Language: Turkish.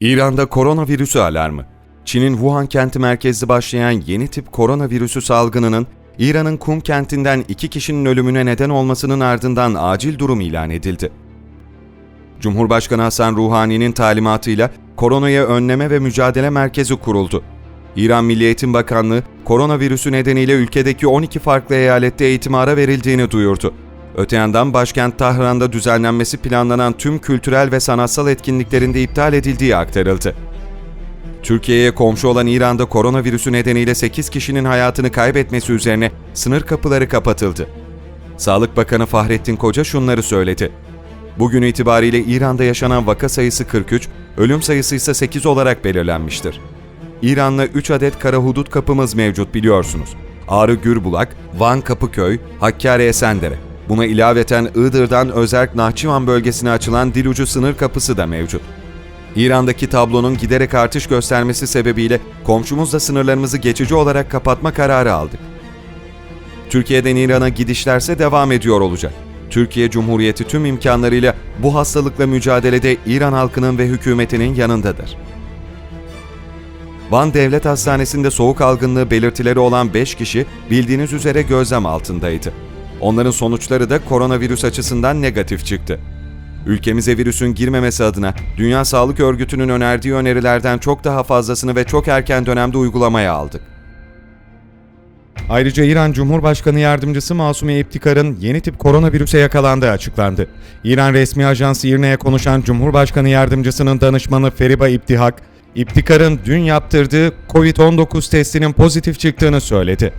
İran'da koronavirüsü alarmı. Çin'in Wuhan kenti merkezli başlayan yeni tip koronavirüsü salgınının İran'ın Kum kentinden iki kişinin ölümüne neden olmasının ardından acil durum ilan edildi. Cumhurbaşkanı Hasan Ruhani'nin talimatıyla koronaya önleme ve mücadele merkezi kuruldu. İran Milli Eğitim Bakanlığı, koronavirüsü nedeniyle ülkedeki 12 farklı eyalette eğitim ara verildiğini duyurdu. Öte yandan başkent Tahran'da düzenlenmesi planlanan tüm kültürel ve sanatsal etkinliklerin de iptal edildiği aktarıldı. Türkiye'ye komşu olan İran'da koronavirüsü nedeniyle 8 kişinin hayatını kaybetmesi üzerine sınır kapıları kapatıldı. Sağlık Bakanı Fahrettin Koca şunları söyledi. Bugün itibariyle İran'da yaşanan vaka sayısı 43, ölüm sayısı ise 8 olarak belirlenmiştir. İran'la 3 adet kara hudut kapımız mevcut biliyorsunuz. Ağrı Gürbulak, Van Kapıköy, Hakkari Esendere. Buna ilaveten Iğdır'dan Özerk Nahçıvan bölgesine açılan Dilucu sınır kapısı da mevcut. İran'daki tablonun giderek artış göstermesi sebebiyle komşumuzla sınırlarımızı geçici olarak kapatma kararı aldık. Türkiye'den İran'a gidişlerse devam ediyor olacak. Türkiye Cumhuriyeti tüm imkanlarıyla bu hastalıkla mücadelede İran halkının ve hükümetinin yanındadır. Van Devlet Hastanesi'nde soğuk algınlığı belirtileri olan 5 kişi bildiğiniz üzere gözlem altındaydı. Onların sonuçları da koronavirüs açısından negatif çıktı. Ülkemize virüsün girmemesi adına Dünya Sağlık Örgütü'nün önerdiği önerilerden çok daha fazlasını ve çok erken dönemde uygulamaya aldık. Ayrıca İran Cumhurbaşkanı Yardımcısı Masume İptikar'ın yeni tip koronavirüse yakalandığı açıklandı. İran resmi ajansı İRNA'ya konuşan Cumhurbaşkanı Yardımcısının danışmanı Feriba İptihak, İptikar'ın dün yaptırdığı COVID-19 testinin pozitif çıktığını söyledi.